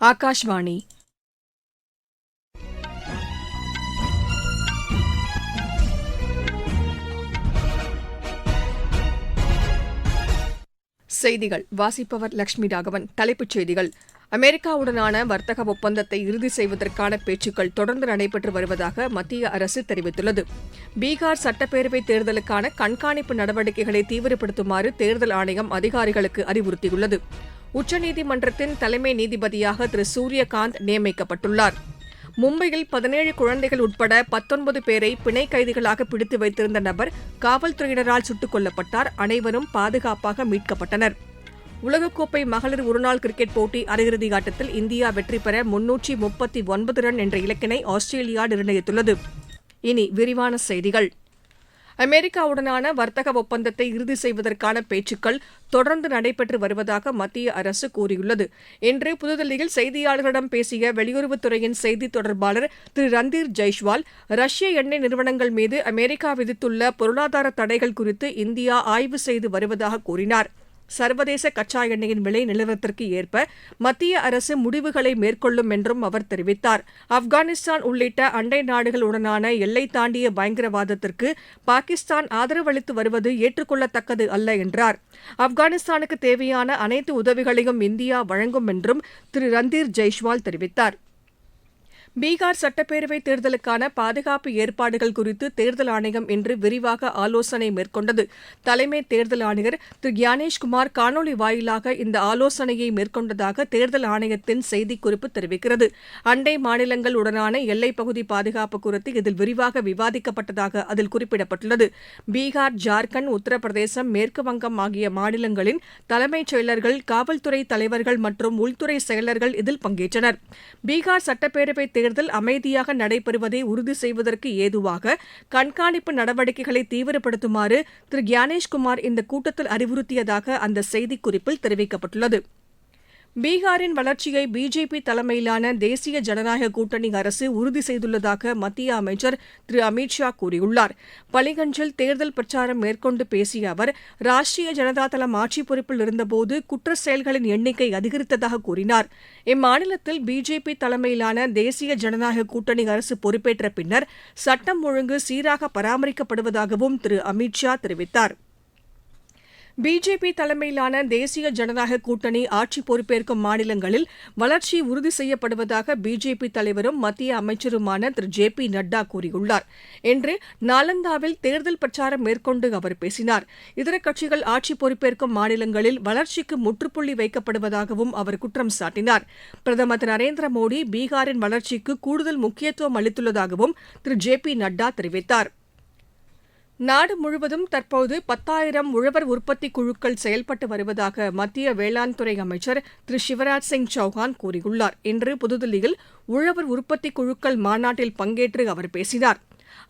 ஆகாஷ்வாணி செய்திகள். வாசிப்பவர் லட்சுமி ராகவன். தலைப்புச் செய்திகள். அமெரிக்காவுடனான வர்த்தக ஒப்பந்தத்தை இறுதி செய்வதற்கான பேச்சுக்கள் தொடர்ந்து நடைபெற்று வருவதாக மத்திய அரசு தெரிவித்துள்ளது. பீகார் சட்டப்பேரவைத் தேர்தலுக்கான கண்காணிப்பு நடவடிக்கைகளை தீவிரப்படுத்துமாறு தேர்தல் ஆணையம் அதிகாரிகளுக்கு அறிவுறுத்தியுள்ளது. உச்சநீதிமன்றத்தின் தலைமை நீதிபதியாக திரு. சூரியகாந்த் நியமிக்கப்பட்டுள்ளார். மும்பையில் பதினேழு குழந்தைகள் உட்பட பத்தொன்பது பேரை பிணை கைதிகளாக பிடித்து வைத்திருந்த நபர் காவல்துறையினரால் சுட்டுக் கொல்லப்பட்டார். அனைவரும் பாதுகாப்பாக மீட்கப்பட்டனர். உலகக்கோப்பை மகளிர் ஒருநாள் கிரிக்கெட் போட்டி அரையிறுதி ஆட்டத்தில் இந்தியா வெற்றி பெற முன்னூற்றி முப்பத்தி ஒன்பது ரன் என்ற இலக்கினை ஆஸ்திரேலியா நிர்ணயித்துள்ளது. இனி விரிவான செய்திகள். அமெரிக்காவுடனான வர்த்தக ஒப்பந்தத்தை இறுதி செய்வதற்கான பேச்சுக்கள் தொடர்ந்து நடைபெற்று வருவதாக மத்திய அரசு கூறியுள்ளது. இன்று புதுதில்லியில் செய்தியாளர்களிடம் பேசிய வெளியுறவுத்துறையின் செய்தித் தொடர்பாளர் திரு ரந்தீர் ஜெய்ஷ்வால் ரஷ்ய எண்ணெய் நிறுவனங்கள் மீது அமெரிக்கா விதித்துள்ள பொருளாதார தடைகள் குறித்து இந்தியா ஆய்வு செய்து வருவதாக கூறினார். சர்வதேச கச்சா எண்ணெயின் விலை நிலவரத்திற்கு ஏற்ப மத்திய அரசு முடிவுகளை மேற்கொள்ளும் என்றும் அவர் தெரிவித்தார். ஆப்கானிஸ்தான் உள்ளிட்ட அண்டை நாடுகளுடனான எல்லை தாண்டிய பயங்கரவாதத்திற்கு பாகிஸ்தான் ஆதரவளித்து வருவது ஏற்றுக்கொள்ளத்தக்கது அல்ல என்றார். ஆப்கானிஸ்தானுக்கு தேவையான அனைத்து உதவிகளையும் இந்தியா வழங்கும் என்றும் திரு ரந்தீர் ஜெய்ஷ்வால் தெரிவித்தார். பீகார் சட்டப்பேரவைத் தேர்தலுக்கான பாதுகாப்பு ஏற்பாடுகள் குறித்து தேர்தல் ஆணையம் இன்று விரிவாக ஆலோசனை மேற்கொண்டது. தலைமை தேர்தல் ஆணையர் திரு. கியானேஷ்குமார் காணொலி வாயிலாக இந்த ஆலோசனையை மேற்கொண்டதாக தேர்தல் ஆணையத்தின் செய்திக்குறிப்பு தெரிவிக்கிறது. அண்டை மாநிலங்கள் மாநிலங்களுடனான எல்லைப்பகுதி பாதுகாப்பு குறித்து இதில் விரிவாக விவாதிக்கப்பட்டதாக அதில் குறிப்பிடப்பட்டுள்ளது. பீகார் ஜார்க்கண்ட் உத்தரப்பிரதேசம் மேற்குவங்கம் ஆகிய மாநிலங்களின் தலைமைச் செயலர்கள் காவல்துறை தலைவர்கள் மற்றும் உள்துறை செயலர்கள் இதில் பங்கேற்றனர். பீகார் சட்டப்பேரவை தேர்தல் அமைதியாக நடைபெறுவதை உறுதி செய்வதற்கு ஏதுவாக கண்காணிப்பு நடவடிக்கைகளை தீவிரப்படுத்துமாறு திரு. கியானேஷ்குமார் இந்த கூட்டத்தில் அறிவுறுத்தியதாக அந்த செய்திக்குறிப்பில் தெரிவிக்கப்பட்டுள்ளது. பீகாரின் வளர்ச்சியை பிஜேபி தலைமையிலான தேசிய ஜனநாயக கூட்டணி அரசு உறுதி செய்துள்ளதாக மத்திய அமைச்சர் திரு அமித் ஷா கூறியுள்ளார். பலிகஞ்சில் தேர்தல் பிரச்சாரம் மேற்கொண்டு பேசிய அவர் ராஷ்டிரிய ஜனதா தளம் ஆட்சி பொறுப்பில் இருந்தபோது குற்ற செயல்களின் எண்ணிக்கை அதிகரித்ததாக கூறினார். இம்மாநிலத்தில் பிஜேபி தலைமையிலான தேசிய ஜனநாயக கூட்டணி அரசு பொறுப்பேற்ற பின்னர் சட்டம் ஒழுங்கு சீராக பராமரிக்கப்படுவதாகவும் திரு அமித் ஷா தெரிவித்தாா் பிஜேபி தலைமையிலான தேசிய ஜனநாயக கூட்டணி ஆட்சி பொறுப்பேற்கும் மாநிலங்களில் வளர்ச்சி உறுதி செய்யப்படுவதாக பிஜேபி தலைவரும் மத்திய அமைச்சருமான திரு. ஜே. பி. நட்டா கூறியுள்ளார். இன்று நாலந்தாவில் தேர்தல் பிரச்சாரம் மேற்கொண்டு அவர் பேசினார். இதர கட்சிகள் ஆட்சி பொறுப்பேற்கும் மாநிலங்களில் வளர்ச்சிக்கு முற்றுப்புள்ளி வைக்கப்படுவதாகவும் அவர் குற்றம் சாட்டினார். பிரதமர் திரு. நரேந்திர மோடி பீகாரின் வளர்ச்சிக்கு கூடுதல் முக்கியத்துவம் அளித்துள்ளதாகவும் திரு. ஜே. பி. நட்டா தெரிவித்தாா் நாடு முழுவதும் தற்போது பத்தாயிரம் உழவர் உற்பத்தி குழுக்கள் செயல்பட்டு வருவதாக மத்திய வேளாண் துறை அமைச்சர் திரு சிவராஜ் சிங் சௌஹான் கூறியுள்ளார். இன்று புதுதில்லியில் உழவர் உற்பத்தி குழுக்கள் மாநாட்டில் பங்கேற்று அவர் பேசினார்.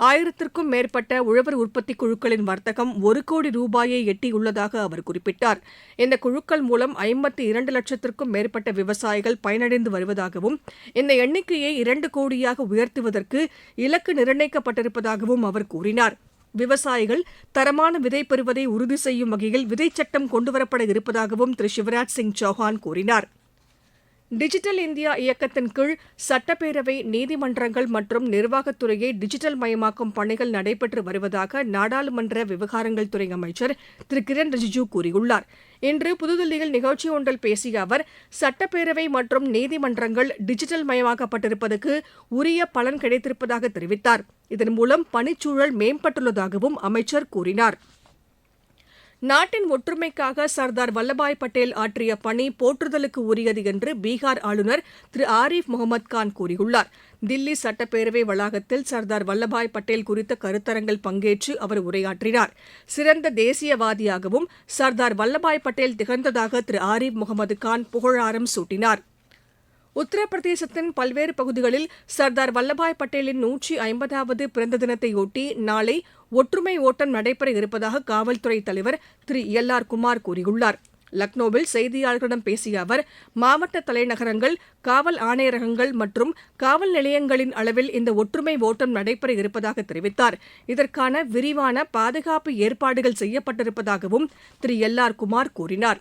ஆயிரத்திற்கும் மேற்பட்ட உழவர் உற்பத்தி குழுக்களின் வர்த்தகம் ஒரு கோடி ரூபாயை எட்டியுள்ளதாக அவர் குறிப்பிட்டார். இந்த குழுக்கள் மூலம் ஐம்பத்தி இரண்டு லட்சத்திற்கும் மேற்பட்ட விவசாயிகள் பயனடைந்து வருவதாகவும் இந்த எண்ணிக்கையை இரண்டு கோடியாக உயர்த்துவதற்கு இலக்கு நிர்ணயிக்கப்பட்டிருப்பதாகவும் அவர் கூறினார். விவசாயிகள் தரமான விதை பெறுவதை உறுதி செய்யும் வகையில் விதைச் சட்டம் கொண்டுவரப்பட இருப்பதாகவும் திரு. சிவராஜ் சிங் சௌஹான் கூறினார். டிஜிட்டல் இந்தியா இயக்கத்தின் கீழ் சட்டப்பேரவை நீதிமன்றங்கள் மற்றும் நிர்வாகத்துறையை டிஜிட்டல் மயமாக்கும் பணிகள் நடைபெற்று வருவதாக நாடாளுமன்ற விவகாரங்கள் துறை அமைச்சர் திரு. கிரண் ரிஜிஜூ கூறியுள்ளார். இன்று புதுதில்லியில் நிகழ்ச்சி ஒன்றில் பேசிய அவர் சட்டப்பேரவை மற்றும் நீதிமன்றங்கள் டிஜிட்டல் மயமாக்கப்பட்டிருப்பதற்கு உரிய பலன் கிடைத்திருப்பதாக தெரிவித்தார். இதன் மூலம் பணிச்சூழல் மேம்பட்டுள்ளதாகவும் அமைச்சர் கூறினார். நாட்டின் ஒற்றுமைக்காக சர்தார் வல்லபாய் பட்டேல் ஆற்றிய பணி போற்றுதலுக்கு உரியது என்று பீகார் ஆளுநர் திரு ஆரிஃப் முகமது கான் கூறியுள்ளார். தில்லி சட்டப்பேரவை வளாகத்தில் சர்தார் வல்லபாய் பட்டேல் குறித்த கருத்தரங்கில் பங்கேற்று அவர் உரையாற்றினார். சிறந்த தேசியவாதியாகவும் சர்தார் வல்லபாய் பட்டேல் திகழ்ந்ததாக திரு ஆரிஃப் முகமது கான் புகழாரம் சூட்டினார். உத்தரப்பிரதேசத்தின் பல்வேறு பகுதிகளில் சர்தார் வல்லபாய் பட்டேலின் நூற்றி ஐம்பதாவது பிறந்த தினத்தையொட்டி நாளை ஒற்றுமை ஓட்டம் நடைபெற இருப்பதாக காவல்துறை தலைவர் திரு எல் ஆர் குமார் கூறியுள்ளார். லக்னோவில் செய்தியாளர்களிடம் பேசிய அவர் மாவட்ட தலைநகரங்கள் காவல் ஆணையரகங்கள் மற்றும் காவல் நிலையங்களின் அளவில் இந்த ஒற்றுமை ஓட்டம் நடைபெற இருப்பதாக தெரிவித்தார். இதற்கான விரிவான பாதுகாப்பு ஏற்பாடுகள் செய்யப்பட்டிருப்பதாகவும் திரு எல் ஆர் குமார் கூறினார்.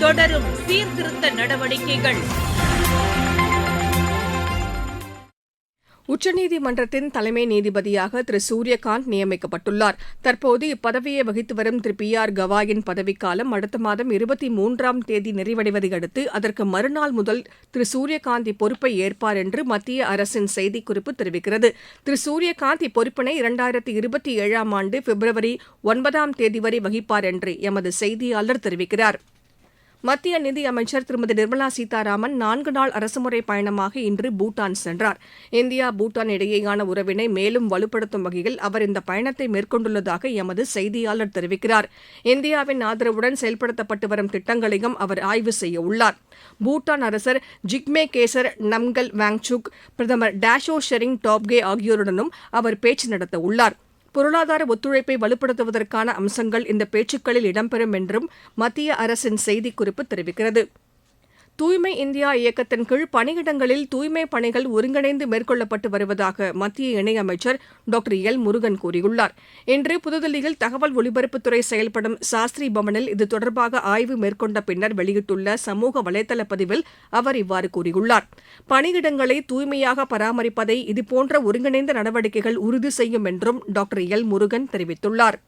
தொடரும் சீர்திருத்த நடவடிக்கைகள். உச்சநீதிமன்றத்தின் தலைமை நீதிபதியாக திரு. சூரியகாந்த் நியமிக்கப்பட்டுள்ளார். தற்போது இப்பதவியை வகித்து வரும் திரு. பி ஆர் கவாயின் பதவிக்காலம் அடுத்த மாதம் இருபத்தி மூன்றாம் தேதி நிறைவடைவதை அடுத்து அதற்கு மறுநாள் முதல் திரு. சூரியகாந்த் இப்பொறுப்பை ஏற்பார் என்று மத்திய அரசின் செய்திக்குறிப்பு தெரிவிக்கிறது. திரு. சூரியகாந்த் இப்பொறுப்பினை இரண்டாயிரத்தி இருபத்தி ஏழாம் ஆண்டு பிப்ரவரி ஒன்பதாம் தேதி வரை வகிப்பார் என்று எமது செய்தியாளர் தெரிவிக்கிறார். மத்திய நிதி அமைச்சர் திருமதி நிர்மலா சீதாராமன் நான்கு நாள் அரசுமுறை பயணமாக இன்று பூட்டான் சென்றார். இந்தியா பூட்டான் இடையேயான உறவினை மேலும் வலுப்படுத்தும் வகையில் அவர் இந்த பயணத்தை மேற்கொண்டுள்ளதாக எமது செய்தியாளர் தெரிவிக்கிறார். இந்தியாவின் ஆதரவுடன் செயல்படுத்தப்பட்டு வரும் திட்டங்களையும் அவர் ஆய்வு செய்ய உள்ளார். பூட்டான் அரசர் ஜிக்மே கேசர் நம்கல் வாங்சுக் பிரதமர் டேஷோ ஷெரிங் டாப்கே ஆகியோருடனும் அவர் பேச்சு நடத்த உள்ளார். பொருளாதார ஒத்துழைப்பை வலுப்படுத்துவதற்கான அம்சங்கள் இந்த பேச்சுக்களில் இடம்பெறும் என்றும் மத்திய அரசின் செய்திக்குறிப்பு தெரிவிக்கிறது. தூய்மை இந்தியா இயக்கத்தின் கீழ் பணியிடங்களில் தூய்மை பணிகள் ஒருங்கிணைந்து மேற்கொள்ளப்பட்டு வருவதாக மத்திய இணையமைச்சர் டாக்டர் எல் முருகன் கூறியுள்ளார். இன்று புதுதில்லியில் தகவல் ஒலிபரப்புத்துறை செயல்படும் சாஸ்திரி பவனில் இது தொடர்பாக ஆய்வு மேற்கொண்ட பின்னர் வெளியிட்டுள்ள சமூக வலைதள பதிவில் அவர் இவ்வாறு கூறியுள்ளார். பணியிடங்களை தூய்மையாக பராமரிப்பதை இதுபோன்ற ஒருங்கிணைந்த நடவடிக்கைகள் உறுதி செய்யும் என்றும் டாக்டர் எல் முருகன் தெரிவித்துள்ளார்.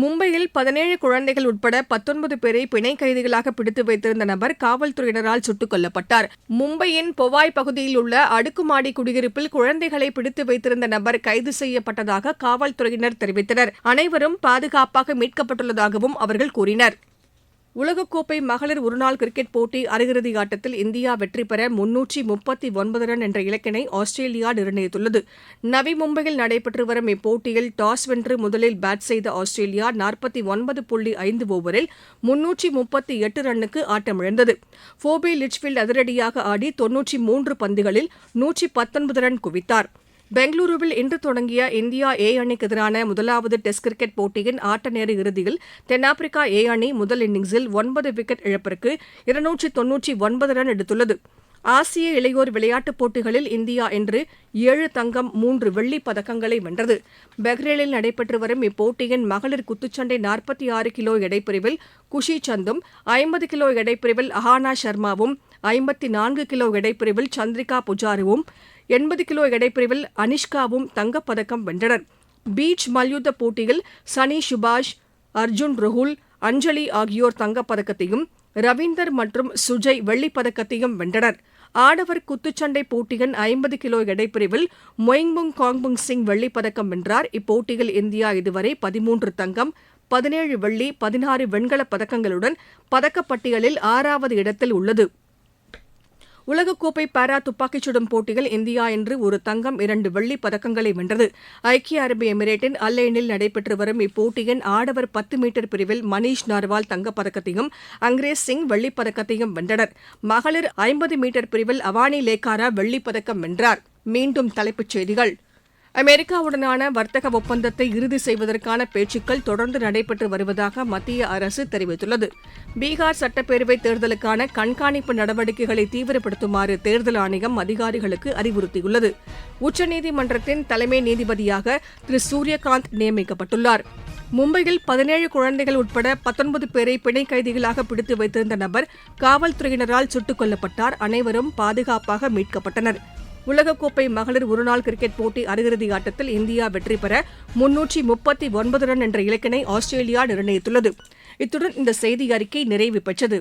மும்பையில் பதினேழு குழந்தைகள் உட்பட பத்தொன்பது பேரை பிணை கைதிகளாக பிடித்து வைத்திருந்த நபர் காவல்துறையினரால் சுட்டுக் கொல்லப்பட்டார். மும்பையின் பொவாய் பகுதியில் உள்ள அடுக்குமாடி குடியிருப்பில் குழந்தைகளை பிடித்து வைத்திருந்த நபர் கைது செய்யப்பட்டதாக காவல்துறையினர் தெரிவித்தனர். அனைவரும் பாதுகாப்பாக மீட்கப்பட்டுள்ளதாகவும் அவர்கள் கூறினர். உலகக்கோப்பை மகளிர் ஒருநாள் கிரிக்கெட் போட்டி அரையிறுதி ஆட்டத்தில் இந்தியா வெற்றி பெற முன்னூற்றி முப்பத்தி ஒன்பது ரன் என்ற இலக்கினை ஆஸ்திரேலியா நிர்ணயித்துள்ளது. நவி மும்பையில் நடைபெற்று வரும் இப்போட்டியில் டாஸ் வென்று முதலில் பேட் செய்த ஆஸ்திரேலியா நாற்பத்தி ஒன்பது புள்ளி ஐந்து ஓவரில் முன்னூற்றி முப்பத்தி எட்டு ரன்னுக்கு ஆட்டமிழந்தது. ஃபோபி லிட்ச்ஃபீல்ட் அதிரடியாக ஆடி தொன்னூற்றி மூன்று பந்துகளில் நூற்றி பத்தொன்பது ரன் குவித்தார். பெங்களூருவில் இன்று தொடங்கிய இந்தியா ஏ அணிக்கு எதிரான முதலாவது டெஸ்ட் கிரிக்கெட் போட்டியின் ஆட்ட நேர இறுதியில் தென்னாப்பிரிக்கா ஏ அணி முதல் இன்னிங்ஸில் ஒன்பது விக்கெட் இழப்பிற்கு இருநூற்றி தொன்னூற்றி ஒன்பது ரன் எடுத்துள்ளது. ஆசிய இளையோர் விளையாட்டுப் போட்டிகளில் இந்தியா இன்று ஏழு தங்கம் மூன்று வெள்ளிப் பதக்கங்களை வென்றது. பஹ்ரேனில் நடைபெற்று வரும் இப்போட்டியின் மகளிர் குத்துச்சண்டை நாற்பத்தி ஆறு கிலோ எடைப்பிரிவில் குஷி சந்தும் ஐம்பது கிலோ எடைப்பிரிவில் அஹானா சர்மாவும் ஐம்பத்தி நான்கு கிலோ எடைப்பிரிவில் சந்திரிகா புஜாருவும் எண்பது கிலோ எடைப்பிரிவில் அனிஷ்காவும் தங்கப்பதக்கம் வென்றனர். பீச் மல்யுத்த போட்டியில் சனி சுபாஷ் அர்ஜுன் ருகுல் அஞ்சலி ஆகியோர் தங்கப்பதக்கத்தையும் ரவீந்தர் மற்றும் சுஜய் வெள்ளிப்பதக்கத்தையும் வென்றனர். ஆடவர் குத்துச்சண்டை போட்டியின் ஐம்பது கிலோ எடைப்பிரிவில் மொயிங்புங் காங்புங் சிங் வெள்ளிப்பதக்கம் வென்றார். இப்போட்டியில் இந்தியா இதுவரை பதிமூன்று தங்கம் பதினேழு வெள்ளி பதினாறு வெண்கலப் பதக்கங்களுடன் பதக்கப்பட்டியலில் ஆறாவது இடத்தில் உள்ளது. உலகக்கோப்பை பாரா துப்பாக்கிச் சுடும் போட்டியில் இந்தியா இன்று ஒரு தங்கம் இரண்டு வெள்ளிப் பதக்கங்களை வென்றது. ஐக்கிய அரபு எமிரேட்டின் அல்லைனில் நடைபெற்று வரும் இப்போட்டியின் ஆடவர் பத்து மீட்டர் பிரிவில் மணீஷ் நார்வால் தங்கப்பதக்கத்தையும் அங்கிரேஸ் சிங் வெள்ளிப் பதக்கத்தையும் வென்றனர். மகளிர் ஐம்பது மீட்டர் பிரிவில் அவானி லேக்காரா வெள்ளிப் பதக்கம் வென்றார். மீண்டும் தலைப்புச் செய்திகள். அமெரிக்காவுடனான வர்த்தக ஒப்பந்தத்தை இறுதி செய்வதற்கான பேச்சுக்கள் தொடர்ந்து நடைபெற்று வருவதாக மத்திய அரசு தெரிவித்துள்ளது. பீகார் சட்டப்பேரவை தேர்தலுக்கான கண்காணிப்பு நடவடிக்கைகளை தீவிரப்படுத்துமாறு தேர்தல் ஆணையம் அதிகாரிகளுக்கு அறிவுறுத்தியுள்ளது. உச்சநீதிமன்றத்தின் தலைமை நீதிபதியாக திரு. சூரியகாந்த் நியமிக்கப்பட்டுள்ளார். மும்பையில் பதினேழு குழந்தைகள் உட்பட பத்தொன்பது பேரை பிணை கைதிகளாக பிடித்து வைத்திருந்த நபர் காவல்துறையினரால் சுட்டுக் கொல்லப்பட்டார். அனைவரும் பாதுகாப்பாக மீட்கப்பட்டனர். உலகக்கோப்பை மகளிர் ஒருநாள் கிரிக்கெட் போட்டி அரையிறுதி ஆட்டத்தில் இந்தியா வெற்றி பெற முன்னூற்றி முப்பத்தி ஒன்பது ரன் என்ற இலக்கினை ஆஸ்திரேலியா நிர்ணயித்துள்ளது. இத்துடன் இந்த செய்தி அறிக்கை நிறைவு பெற்றது.